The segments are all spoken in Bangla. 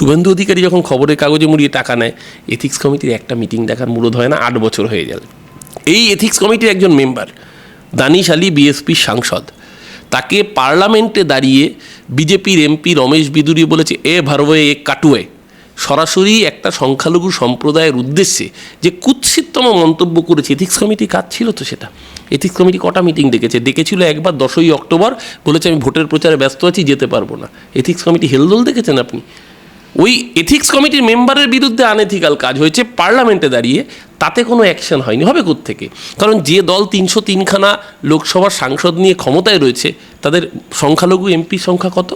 শুভেন্দু অধিকারী যখন খবরের কাগজে মুড়িয়ে টাকা নেয় এথিক্স কমিটির একটা মিটিং দেখার মূলত হয় না, আট বছর হয়ে গেল। এই এথিক্স কমিটির একজন মেম্বার দানিশ আলী বিএসপির সাংসদ। তাকে পার্লামেন্টে দাঁড়িয়ে বিজেপির এমপি রমেশ বিদুরি বলেছে, এ ভারওয়ে এ কাটুয়ে। সরাসরি একটা সংখ্যালঘু সম্প্রদায়ের উদ্দেশ্যে যে কুৎসিততম মন্তব্য করেছে এথিক্স কমিটি কাজ ছিল তো সেটা। এথিক্স কমিটি কটা মিটিং ডেকেছে? ডেকেছিল একবার দশই অক্টোবর, বলেছে, আমি ভোটের প্রচারে ব্যস্ত আছি, যেতে পারব না। এথিক্স কমিটি হেলদোল দেখেছেন আপনি? ওই এথিক্স কমিটির মেম্বারের বিরুদ্ধে আনএথিক্যাল কাজ হয়েছে পার্লামেন্টে দাঁড়িয়ে, তাতে কোনো অ্যাকশন হয়নি। হবে থেকে কারণ যে দল তিনশো তিনখানা লোকসভার সাংসদ নিয়ে ক্ষমতায় রয়েছে, তাদের সংখ্যালঘু এমপি সংখ্যা কত?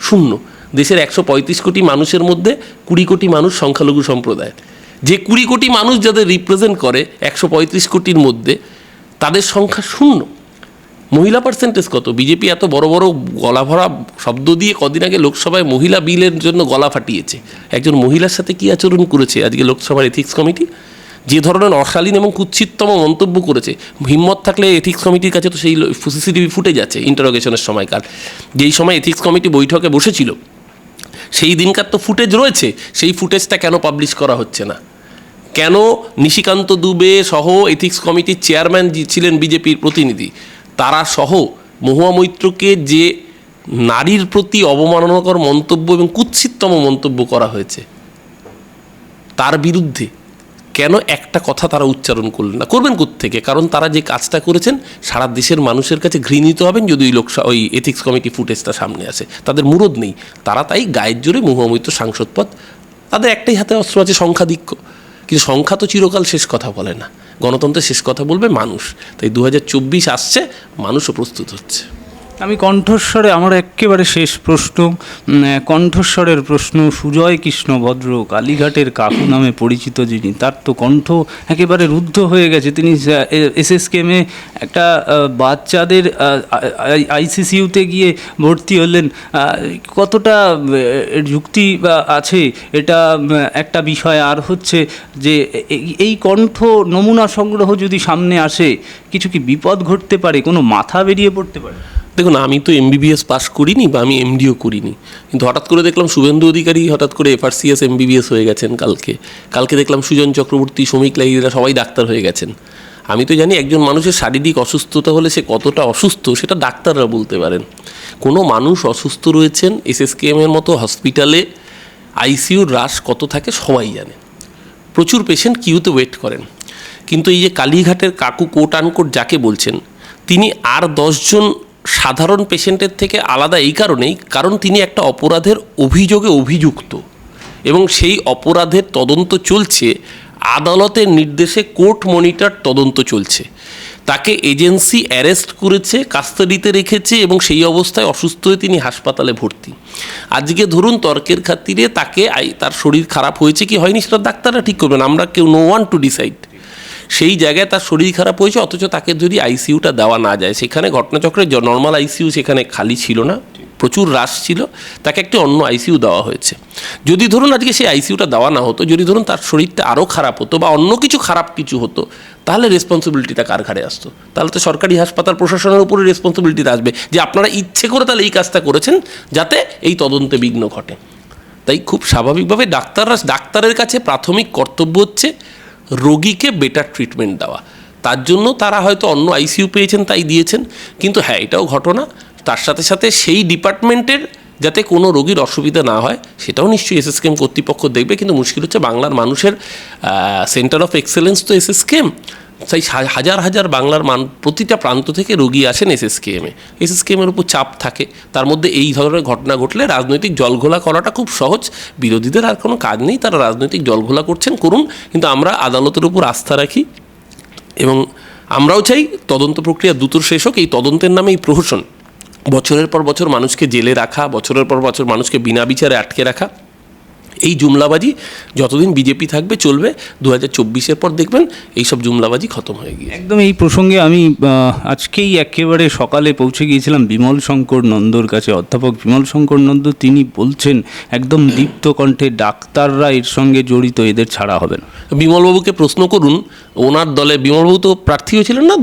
শূন্য। দেশের একশো পঁয়ত্রিশ কোটি মানুষের মধ্যে কুড়ি কোটি মানুষ সংখ্যালঘু সম্প্রদায়ের। যে কুড়ি কোটি মানুষ যাদের রিপ্রেজেন্ট করে একশো পঁয়ত্রিশ কোটির মধ্যে, তাদের সংখ্যা শূন্য। মহিলা পার্সেন্টেজ কত? বিজেপি এত বড় বড় গলা ভরা শব্দ দিয়ে কদিন আগে লোকসভায় মহিলা বিলের জন্য গলা ফাটিয়েছে। একজন মহিলার সাথে কী আচরণ করেছে আজকে লোকসভার এথিক্স কমিটি যে ধরনের অশালীন এবং কুৎসিততম মন্তব্য করেছে, হিম্মত থাকলে এথিক্স কমিটির কাছে তো সেই সিসিটিভি ফুটে যাচ্ছে ইন্টারোগেশনের সময়কাল। যেই সময় এথিক্স কমিটি বৈঠকে বসেছিল, সেই দিনকার তো ফুটেজ রয়েছে, সেই ফুটেজটা কেন পাবলিশ করা হচ্ছে না? কেন নিশিকান্ত দুবে সহ এথিক্স কমিটির চেয়ারম্যান ছিলেন বিজেপির প্রতিনিধি? তারা সহ মহুয়া মৈত্রকে যে নারীর প্রতি অবমাননাকর মন্তব্য এবং কুৎসিততম মন্তব্য করা হয়েছে, তার বিরুদ্ধে কেন একটা কথা তারা উচ্চারণ করলেন না? করবেন থেকে কারণ তারা যে কাজটা করেছেন, সারা দেশের মানুষের কাছে ঘৃণিত হবেন যদি ওই লোকসভা, ওই এথিক্স কমিটি ফুটেজটা সামনে আসে। তাদের মুরদ নেই। তারা তাই গায়ের জোরে মুহামৈত্র সাংসদ পদ, তাদের একটাই হাতে অস্ত্র আছে সংখ্যাধিক্য। কিন্তু সংখ্যা তো চিরকাল শেষ কথা বলে না। গণতন্ত্রের শেষ কথা বলবে মানুষ। তাই দু হাজার চব্বিশ আসছে, মানুষও প্রস্তুত হচ্ছে। আমি কণ্ঠস্বরে, আমার একেবারে শেষ প্রশ্ন কণ্ঠস্বরের প্রশ্ন, সুজয় কৃষ্ণ ভদ্র, কালীঘাটের কাকু নামে পরিচিত যিনি, তার তো কণ্ঠ একেবারে রুদ্ধ হয়ে গেছে। তিনি এসএসকেমে একটা বাচ্চাদের আইসিসিউতে গিয়ে ভর্তি হলেন। কতটা যুক্তি আছে? এটা একটা বিষয়। আর হচ্ছে যে এই কণ্ঠ নমুনা সংগ্রহ যদি সামনে আসে, কিছু কি বিপদ ঘটতে পারে? কোনো মাথা বেরিয়ে পড়তে পারে? দেখুন, আমি তো এমবিবিএস পাস করিনি বা আমি এমডিও করিনি। কিন্তু হঠাৎ করে দেখলাম শুভেন্দু অধিকারী হঠাৎ করে এফআরসিএস এমবিবিএস হয়ে গেছেন কালকে। কালকে দেখলাম সুজন চক্রবর্তী, শ্রমিক লাইরা সবাই ডাক্তার হয়ে গেছেন। আমি তো জানি একজন মানুষের শারীরিক অসুস্থতা হলে সে কতটা অসুস্থ, সেটা ডাক্তাররা বলতে পারেন। কোনো মানুষ অসুস্থ রয়েছেন এসএসকেএমের মতো হসপিটালে আইসিইউর হ্রাস কত থাকে সবাই জানে। প্রচুর পেশেন্ট কিউতে ওয়েট করেন। কিন্তু এই যে কালীঘাটের কাকু কোট আনকোট যাকে বলছেন, তিনি আর দশজন সাধারণ পেশেন্টের থেকে আলাদা এই কারণেই, কারণ তিনি একটা অপরাধের অভিযোগে অভিযুক্ত এবং সেই অপরাধের তদন্ত চলছে, আদালতের নির্দেশে কোর্ট মনিটর তদন্ত চলছে। তাকে এজেন্সি অ্যারেস্ট করেছে কাস্টাডিতে রেখেছে এবং সেই অবস্থায় অসুস্থ হয়ে তিনি হাসপাতালে ভর্তি। আজকে ধরুন তর্কের খাতিরে তাকে তার শরীর খারাপ হয়েছে কি হয়নি সেটা ডাক্তাররা ঠিক করবেন, আমরা কেউ নো ওয়ান টু ডিসাইড সেই জায়গায় তার শরীর খারাপ হয়েছে, অথচ তাকে যদি আইসিইউটা দেওয়া না যায়, সেখানে ঘটনাচক্রে নর্মাল আইসিইউ সেখানে খালি ছিল না, প্রচুর রাশ ছিল, তাকে একটি অন্য আইসিইউ দেওয়া হয়েছে। যদি ধরুন আজকে সেই আইসিইউটা দেওয়া না হতো, যদি ধরুন তার শরীরটা আরও খারাপ হতো বা অন্য কিছু খারাপ কিছু হতো, তাহলে রেসপন্সিবিলিটিটা কার ঘাড়ে আসতো? তাহলে তো সরকারি হাসপাতাল প্রশাসনের উপরে রেসপন্সিবিলিটিটা আসবে যে আপনারা ইচ্ছে করে তাহলে এই কাজটা করেছেন যাতে এই তদন্তে বিঘ্ন ঘটে। তাই খুব স্বাভাবিকভাবে ডাক্তাররা, ডাক্তারের কাছে প্রাথমিক কর্তব্য হচ্ছে রোগীকে বেটার ট্রিটমেন্ট দেওয়া। তার জন্য তারা হয়তো অন্য আইসিইউ পেয়েছেন, তাই দিয়েছেন। কিন্তু হ্যাঁ এটাও ঘটনা। তার সাথে সাথে সেই ডিপার্টমেন্টের যাতে কোনো রোগীর অসুবিধা না হয়, সেটাও নিশ্চয়ই এসএসকেম কর্তৃপক্ষ দেখবে। কিন্তু মুশকিল হচ্ছে বাংলার মানুষের সেন্টার অফ এক্সেলেন্স তো এসএসকেম তাই হাজার হাজার বাংলার মান প্রতিটা প্রান্ত থেকে রোগী আসেন এসএসকেএমে। এসএসকেএমের উপর চাপ থাকে। তার মধ্যে এই ধরনের ঘটনা ঘটলে রাজনৈতিক জলঘোলা করাটা খুব সহজ। বিরোধীদের আর কোনো কাজ নেই। তারা রাজনৈতিক জলঘোলা করছেন, করুন। কিন্তু আমরা আদালতের উপর আস্থা রাখি এবং আমরাও চাই তদন্ত প্রক্রিয়া দ্রুত শেষ হোক। এই তদন্তের নামে এই প্রহসন। বছরের পর বছর মানুষকে জেলে রাখা, বছরের পর বছর মানুষকে বিনা বিচারে আটকে রাখা। এই জুমলাবাজি যতদিন বিজেপি থাকবে চলবে দু হাজার চব্বিশের পর দেখবেন এইসব জুমলাবাজি খতম হয়ে গিয়ে একদম এই প্রসঙ্গে আমি আজকেই একেবারে সকালে পৌঁছে গিয়েছিলাম বিমল শঙ্কর নন্দর কাছে। অধ্যাপক বিমল শঙ্কর নন্দ তিনি বলছেন একদম দীপ্ত কণ্ঠে ডাক্তাররা এর সঙ্গে জড়িত এদের ছাড়া হবে না। বিমলবাবুকে প্রশ্ন করুন ওনার দলে বিমলবাবু তো প্রার্থী হয়েছিলেন না?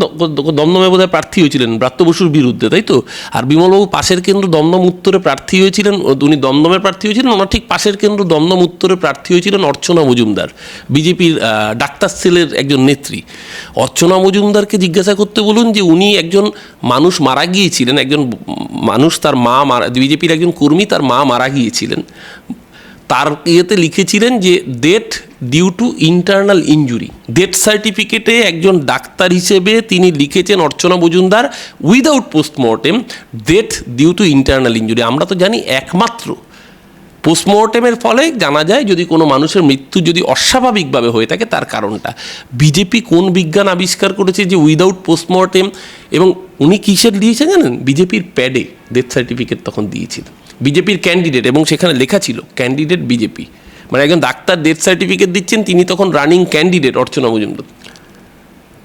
দমদমে বোধহয় প্রার্থী হয়েছিলেন ব্রাত্য বসুর বিরুদ্ধে তাই তো? আর বিমলবাবু পাশের কেন্দ্র দমদম উত্তরে প্রার্থী হয়েছিলেন উনি দমদমের প্রার্থী হয়েছিলেন ওনার ঠিক পাশের কেন্দ্র দমদম উত্তরে প্রার্থী হয়েছিলেন অর্চনা মজুমদার, বিজেপির ডাক্তার সেলের একজন নেত্রী। অর্চনা মজুমদারকে জিজ্ঞাসা করতে বলুন যে উনি একজন মানুষ মারা গিয়েছিলেন, একজন মানুষ তার মা মারা, বিজেপির একজন কর্মী তার মা মারা গিয়েছিলেন। তার ইয়েতে লিখেছিলেন যে death due to internal injury death সার্টিফিকেটে একজন ডাক্তার হিসেবে তিনি লিখেছেন Archana Majumdar without postmortem death due to internal injury আমরা তো জানি একমাত্র পোস্টমর্টেমের ফলে জানা যায় যদি কোনো মানুষের মৃত্যু যদি অস্বাভাবিকভাবে হয়ে থাকে, তার কারণটা। বিজেপি কোন বিজ্ঞান আবিষ্কার করেছে যে উইদাউট পোস্টমর্টেম এবং উনি কিসের দিয়েছে জানেন? বিজেপির প্যাডে ডেথ সার্টিফিকেট তখন দিয়েছিল। বিজেপির ক্যান্ডিডেট এবং সেখানে লেখা ছিল ক্যান্ডিডেট বিজেপি। মানে একজন ডাক্তার ডেথ সার্টিফিকেট দিচ্ছেন, তিনি তখন রানিং ক্যান্ডিডেট অর্চনা মজুমদার।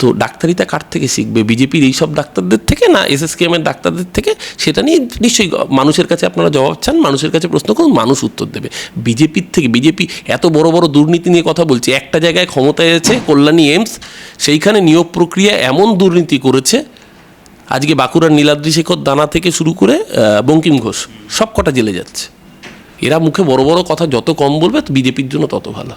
তো ডাক্তারিটা কার থেকে শিখবে? বিজেপির এইসব ডাক্তারদের থেকে না এসএসকেএমের ডাক্তারদের থেকে? সেটা নিয়ে নিশ্চয়ই মানুষের কাছে আপনারা জবাব চান, মানুষের কাছে প্রশ্ন করুন, মানুষ উত্তর দেবে। বিজেপির থেকে, বিজেপি এত বড় বড় দুর্নীতি নিয়ে কথা বলছে, একটা জায়গায় ক্ষমতায় আছে কল্যাণী এমস সেইখানে নিয়োগ প্রক্রিয়া এমন দুর্নীতি করেছে, আজকে বাঁকুড়ার নীলাদ্রি শেখর দানা থেকে শুরু করে বঙ্কিম ঘোষ সব কটা জেলে যাচ্ছে। এরা মুখে বড় বড় কথা যত কম বলবে, বিজেপির জন্য তত ভালো।